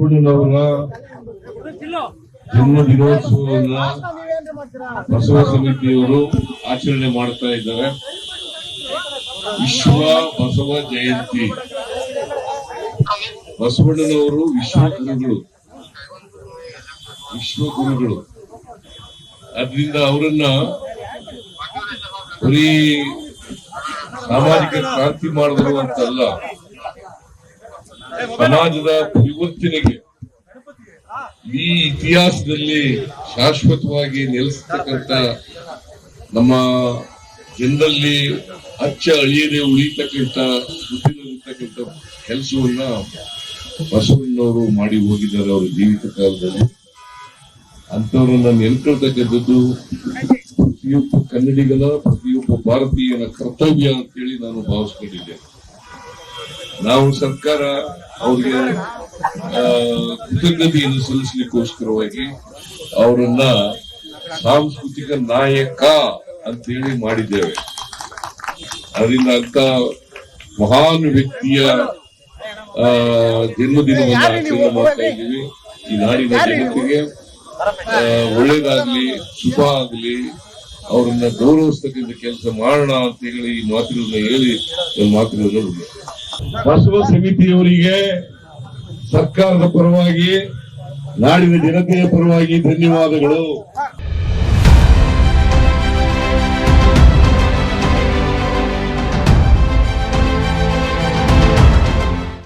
ಬಸವಣ್ಣನವರ ಜನ್ಮ ದಿನೋತ್ಸವವನ್ನ ಬಸವ ಸಮಿತಿಯವರು ಆಚರಣೆ ಮಾಡ್ತಾ ಇದ್ದಾರೆ. ವಿಶ್ವ ಬಸವ ಜಯಂತಿ. ಬಸವಣ್ಣನವರು ವಿಶ್ವಗುರುಗಳು ವಿಶ್ವಗುರುಗಳು ಅದರಿಂದ ಅವರನ್ನ ಬರೀ ಸಾಮಾಜಿಕ ಕ್ರಾಂತಿ ಮಾಡಿದ್ರು ಅಂತಲ್ಲ ಸಮಾಜದ ಪರಿವರ್ತನೆಗೆ ಈ ಇತಿಹಾಸದಲ್ಲಿ ಶಾಶ್ವತವಾಗಿ ನೆಲೆಸ್ತಕ್ಕಂಥ ನಮ್ಮ ಜನರಲ್ಲಿ ಅಚ್ಚ ಅಳಿಯದೆ ಉಳಿತಕ್ಕಂಥ ಬುದ್ಧಿನಲ್ಲಿರ್ತಕ್ಕಂಥ ಕೆಲಸವನ್ನ ಬಸವಣ್ಣವರು ಮಾಡಿ ಹೋಗಿದ್ದಾರೆ ಅವರ ಜೀವಿತ ಕಾಲದಲ್ಲಿ. ಅಂತವರನ್ನ ನೆನ್ಕೊಳ್ತಕ್ಕಂಥದ್ದು ಪ್ರತಿಯೊಬ್ಬ ಕನ್ನಡಿಗನ, ಪ್ರತಿಯೊಬ್ಬ ಭಾರತೀಯನ ಕರ್ತವ್ಯ ಅಂತೇಳಿ ನಾನು ಭಾವಿಸ್ಕೊಂಡಿದ್ದೆ ನಾವು ಸರ್ಕಾರ ಅವ್ರಿಗೆ ಕೃತಜ್ಞತೆಯನ್ನು ಸಲ್ಲಿಸಲಿಕ್ಕೋಸ್ಕರವಾಗಿ ಅವರನ್ನ ಸಾಂಸ್ಕೃತಿಕ ನಾಯಕ ಅಂತ ಹೇಳಿ ಮಾಡಿದ್ದೇವೆ. ಅದರಿಂದ ಅಂತ ಮಹಾನ್ ವ್ಯಕ್ತಿಯ ಜನ್ಮದಿನವನ್ನು ಆಚರಣೆ ಮಾಡ್ತಾ ಇದ್ದೀವಿ. ಈ ನಾಡಿನ ಜನತೆಗೆ ಒಳ್ಳೇದಾಗ್ಲಿ ಶುಭ ಆಗ್ಲಿ ಅವರನ್ನ ಗೌರವಿಸ್ತಕ್ಕಂಥ ಕೆಲಸ ಮಾಡೋಣ ಅಂತ ಹೇಳಿ ಈ ಮಾತುಗಳನ್ನ ಹೇಳಿ ನನ್ನ ಮಾತುಗಳನ್ನ. ಬಸವ ಸಮಿತಿಯವರಿಗೆ ಸರ್ಕಾರದ ಪರವಾಗಿ ನಾಡಿನ ಜನತೆಯ ಪರವಾಗಿ ಧನ್ಯವಾದಗಳು.